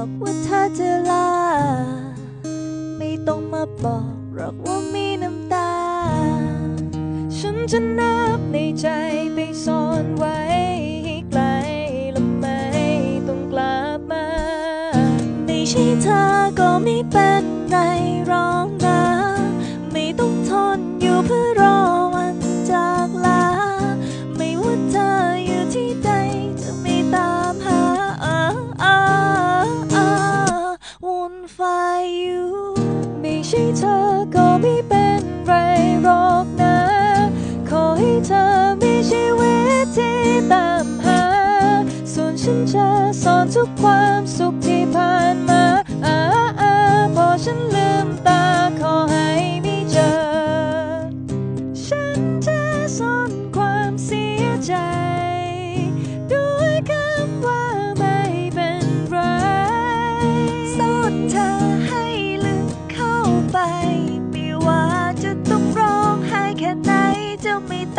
อกว่าเธอจะลา ไม่ต้องมาบอกหรอกว่ามีน้ำตา ฉันจะนับในใจไปซ่อนไว้ให้ไกลและไม่ต้องกลับมา ไม่ใช่เธอก็ไม่เป็นไรร้อง วุ่ายอยู่ ไม่ใช่เธอก็ไม่เป็นไรหรอกนะ ขอให้เธอมีชีวิตที่ตามหา ส่วนฉันจะสอนทุกความสุขที่ผ่านมาอาอาพอฉันลืมตาขอให้ไม่เจอ ฉันจะซ่อนความเสียใจาไปไ